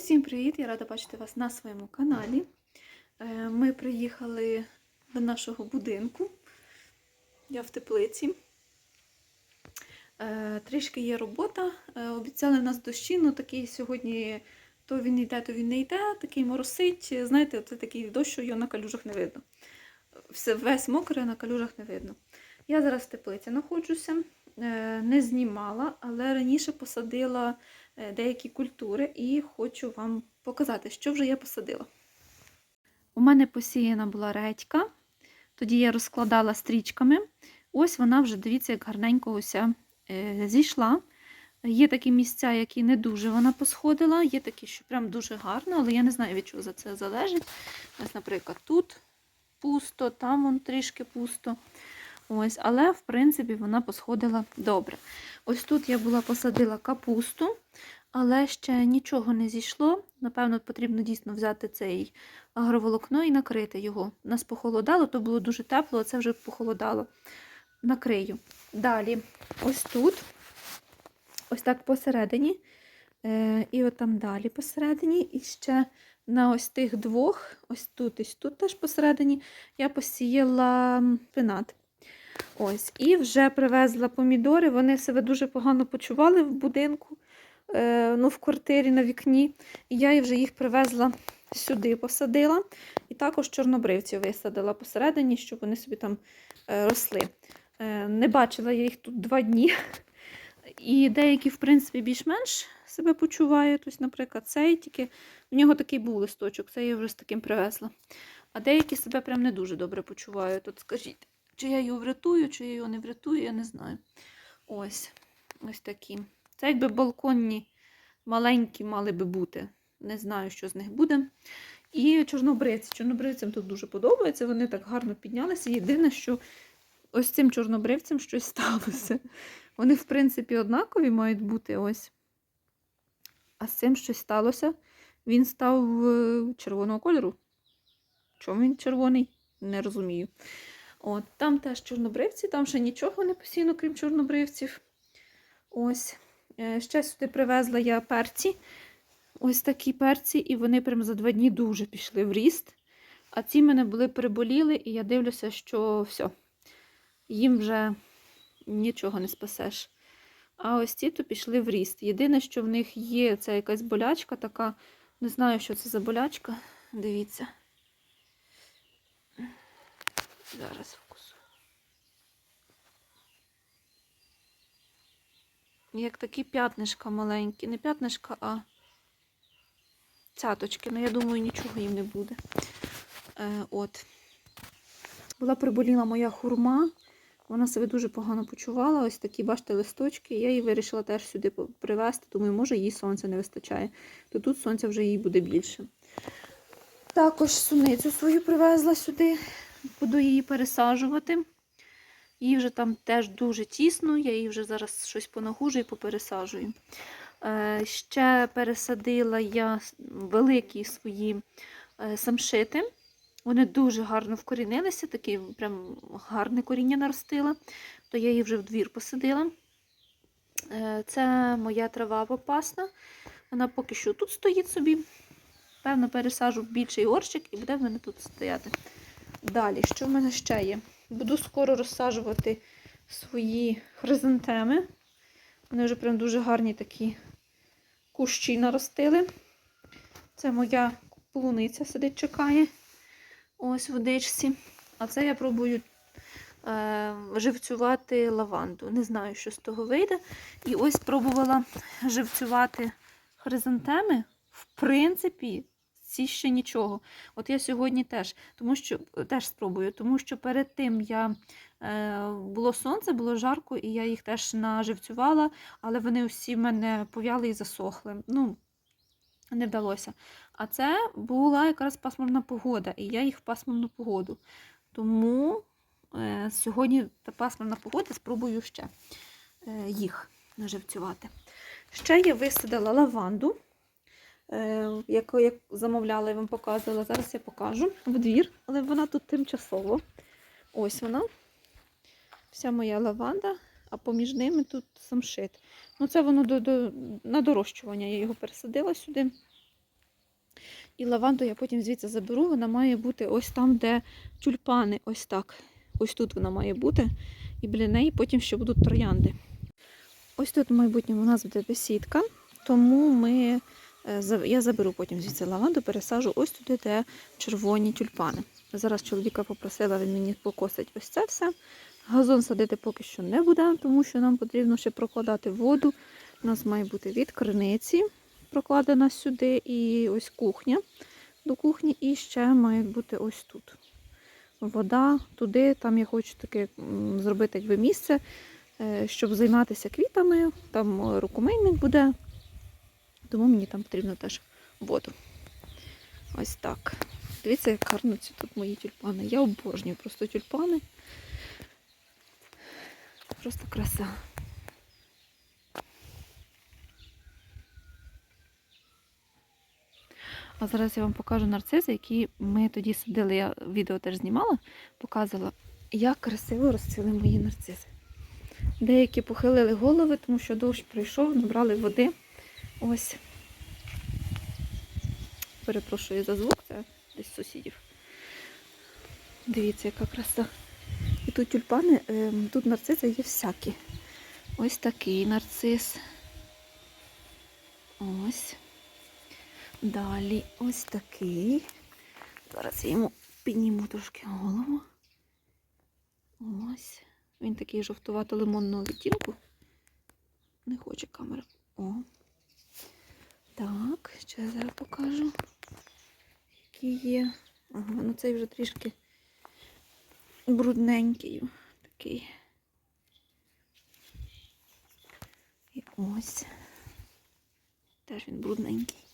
Усім привіт! Я рада бачити вас на своєму каналі. Е, Ми приїхали до нашого будинку. Я в теплиці. Е, Трішки є робота. Е, Обіцяли нас дощі, ну такий сьогодні то він йде, то він не йде, такий моросить. Знаєте, це такий дощ, що його на калюжах не видно. Все, весь мокрий, на калюжах не видно. Я зараз в теплиці знаходжуся, не знімала, але раніше посадила деякі культури і хочу вам показати, що вже я посадила. У мене посіяна була редька, тоді я розкладала стрічками. Ось вона вже, дивіться, як гарненько уся е, зійшла. Є такі місця, які не дуже вона посходила, є такі, що прям дуже гарно, але я не знаю, від чого за це залежить. Ось, наприклад, тут пусто, там вон трішки пусто. Ось, але, в принципі, вона посходила добре. Ось тут я була посадила капусту, але ще нічого не зійшло. Напевно, потрібно дійсно взяти цей агроволокно і накрити його. У нас похолодало, то було дуже тепло, а це вже похолодало. Накрию. Далі, ось тут, ось так посередині. Е, і от там далі посередині. І ще на ось тих двох, ось тут і тут теж посередині, я посіяла пинат. Ось, І вже привезла помідори. Вони себе дуже погано почували в будинку, е, ну, в квартирі на вікні. І я вже їх привезла сюди, посадила. І також чорнобривці висадила посередині, щоб вони собі там е, росли. Е, не бачила я їх тут два дні. І деякі, в принципі, більш-менш себе почувають. Ось, наприклад, цей тільки в нього такий був листочок, це я вже з таким привезла. А деякі себе прям не дуже добре почувають. От скажіть. Чи я його врятую, чи я його не врятую, я не знаю. Ось ось такі. Це якби балконні маленькі мали би бути. Не знаю, що з них буде. І чорнобривці. Чорнобривцям тут дуже подобається, вони так гарно піднялися. Єдине, що ось цим чорнобривцям щось сталося. Вони, в принципі, однакові мають бути ось. А з цим щось сталося. Він став е, червоного кольору. Чому він червоний? Не розумію. От, Там теж чорнобривці, там ще нічого не постійно, крім чорнобривців. Ось. Е, Ще сюди привезла я перці. Ось такі перці, і вони прям за два дні дуже пішли в ріст. А ці мене були переболіли, і я дивлюся, що все, їм вже нічого не спасеш. А ось ці то пішли в ріст. Єдине, що в них є, це якась болячка така. Не знаю, що це за болячка. Дивіться. Зараз фокусую. Як такі п'ятнишка маленькі. Не п'ятнишка, а цяточки. Ну, я думаю, нічого їм не буде. Е, От. Була приболіла моя хурма. Вона себе дуже погано почувала. Ось такі, бачите, листочки. Я її вирішила теж сюди привезти. Думаю, може, їй сонця не вистачає. То тут сонця вже їй буде більше. Також суницю свою привезла сюди. Буду її пересаджувати. Їй вже там теж дуже тісно, я її вже зараз щось понагужу і попересаджую. Е, ще пересадила я великі свої е, самшити. Вони дуже гарно вкорінилися, таке прям гарне коріння наростила, то я її вже в двір посадила. Е, це моя трава попасна. Вона поки що тут стоїть собі. Певно, пересаджу в більший горщик і буде в мене тут стояти. Далі, що в мене ще є? Буду скоро розсаджувати свої хризантеми. Вони вже прям дуже гарні такі кущі наростили. Це моя полуниця сидить, чекає. Ось в водичці. А це я пробую е, живцювати лаванду. Не знаю, що з того вийде. І ось пробувала живцювати хризантеми. В принципі, ці ще нічого. От я сьогодні теж тому що, теж спробую, тому що перед тим я е, було сонце, було жарко, і я їх теж наживцювала, але вони усі в мене пов'яли і засохли. Ну, не вдалося. А це була якраз пасмурна погода, і я їх в пасмурну погоду. Тому е, сьогодні та пасмурна погода спробую ще е, їх наживцювати. Ще я висадила лаванду. Е, яку я замовляла, я вам показувала. Зараз я покажу в двір, але вона тут тимчасово. Ось вона. Вся моя лаванда, а поміж ними тут самшит. Ну, це воно до, до, на дорощування. Я його пересадила сюди. І лаванду я потім звідси заберу. Вона має бути ось там, де тюльпани. Ось так. Ось тут вона має бути. І біля неї потім ще будуть троянди. Ось тут в майбутньому у нас буде бесідка, тому ми, я заберу потім звідси лаванду, пересажу ось туди, де червоні тюльпани. Зараз чоловіка попросила, він мені покосить ось це все. Газон садити поки що не буде, тому що нам потрібно ще прокладати воду. У нас має бути від криниці прокладена сюди, і ось кухня до кухні, і ще має бути ось тут. Вода туди, там я хочу таке зробити якби місце, е, щоб займатися квітами, там е, рукомийник буде, тому мені там потрібно теж воду. Ось так. Дивіться, як гарно ці тут мої тюльпани. Я обожнюю просто тюльпани. Просто краса. А зараз я вам покажу нарцизи, які ми тоді садили. Я відео теж знімала, показувала, як красиво розцвіли мої нарцизи. Деякі похилили голови, тому що дощ прийшов, набрали води. Ось. Перепрошую за звук, це десь сусідів. Дивіться, яка краса. І тут тюльпани, ем, тут нарцизи є всякі. Ось такий нарцис. Ось. Далі ось такий. Зараз я йому підніму трошки голову. Ось. Він такий жовтувато-лимонного відтінку. Не хоче камера. О. Так, ще зараз покажу, які є. Ага, ну цей вже трішки брудненький. Такий. І ось. Теж він брудненький.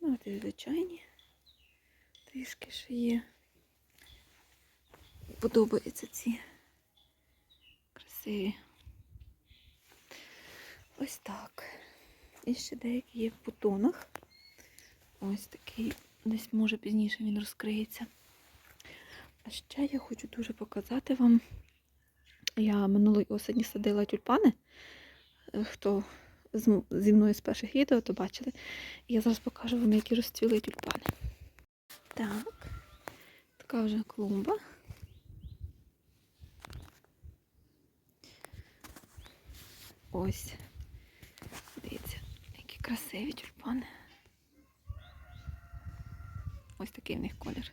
Ну, от звичайні. Трішки ще є. Подобаються ці красиві. Ось так. І ще деякі є в бутонах. Ось такий, десь може пізніше він розкриється. А ще я хочу дуже показати вам. Я минулої осені садила тюльпани. Е, Хто зі мною з перших відео, то бачили. Я зараз покажу вам, які розцвіли тюльпани. Так, така вже клумба. Ось. Красиві тюльпани. Ось такий в них колір.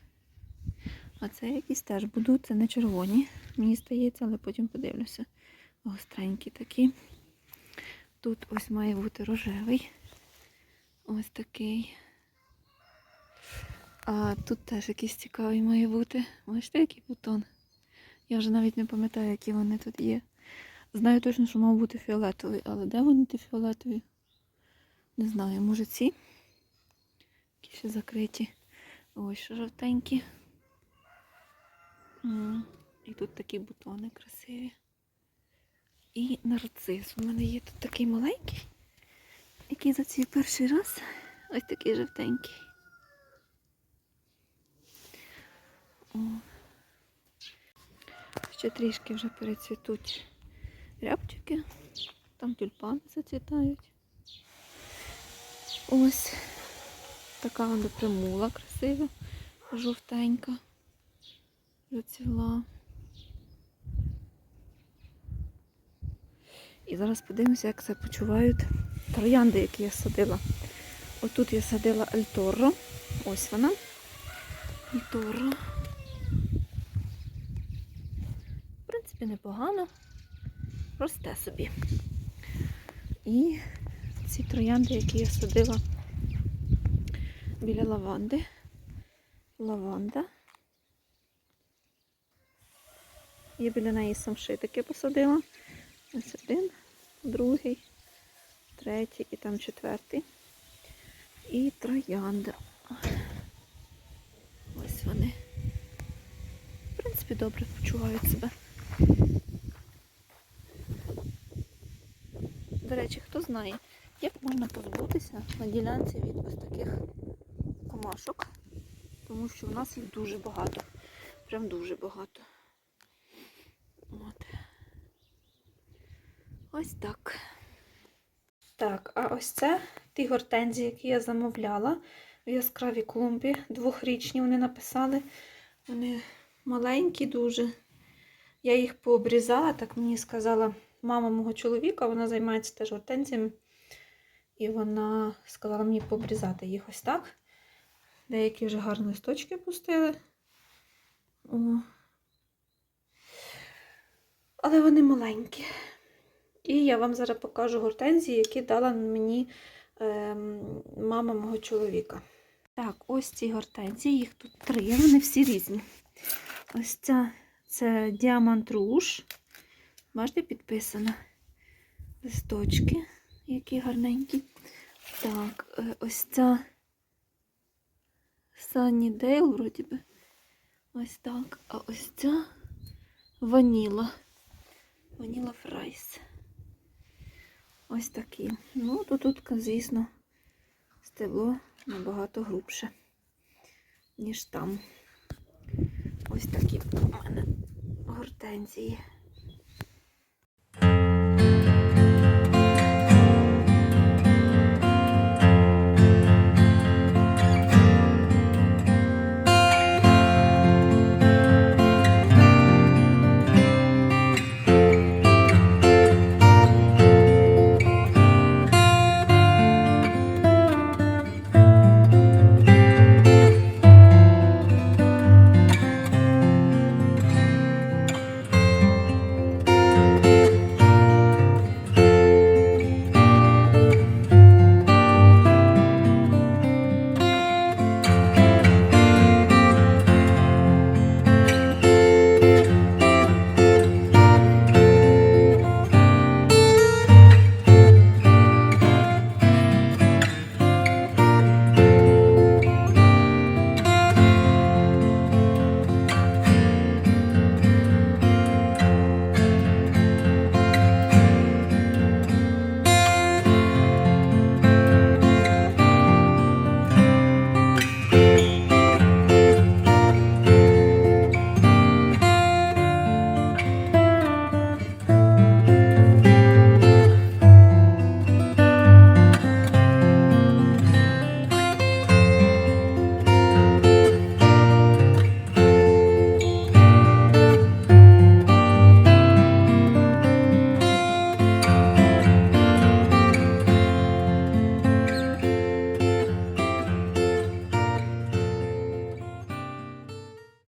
А це якісь теж будуть, це не червоні, мені здається, але потім подивлюся. Гостренькі такі. Тут ось має бути рожевий. Ось такий. А тут теж якийсь цікавий має бути. Бачите, який бутон? Я вже навіть не пам'ятаю, які вони тут є. Знаю точно, що мав бути фіолетовий, але де вони ті фіолетові? Не знаю, може ці? Які ще закриті. Ось що жовтенькі. І тут такі бутони красиві. І нарцис. У мене є тут такий маленький, який зацвів перший раз. Ось такий жовтенький. О. Ще трішки вже перецвітуть рябчики. Там тюльпани зацвітають. Ось така вона примула красива, жовтенька. Зацвіла. І зараз подивимося, як це почувають троянди, які я садила. Отут я садила Альторро. Ось вона. Альторро. В принципі, непогано. Росте собі. І ці троянди, які я садила біля лаванди. Лаванда. Я біля неї самшитики посадила. Ось один, другий, третій і там четвертий. І троянда. Ось вони. В принципі, добре почувають себе. До речі, хто знає, як можна позбутися на ділянці від ось таких комашок, тому що в нас їх дуже багато. Прям дуже багато. От. Ось так. Так, а ось це ті гортензії, які я замовляла в яскравій клумбі. Двохрічні вони написали. Вони маленькі дуже. Я їх пообрізала, так мені сказала мама мого чоловіка, вона займається теж гортензіями. І вона сказала мені пообрізати їх ось так. Деякі вже гарні листочки пустили. О. Але вони маленькі. І я вам зараз покажу гортензії, які дала мені ем, мама мого чоловіка. Так, ось ці гортензії, їх тут три, вони всі різні. Ось ця це діамант руж. Бачите, підписано. Листочки, які гарненькі. Так, е, ось ця Sunny вроді би. Ось так. А ось ця ваніла. Ваніла фрайс. Ось такі. Ну, то тут, звісно, стебло набагато грубше, ніж там. Ось такі у мене гортензії.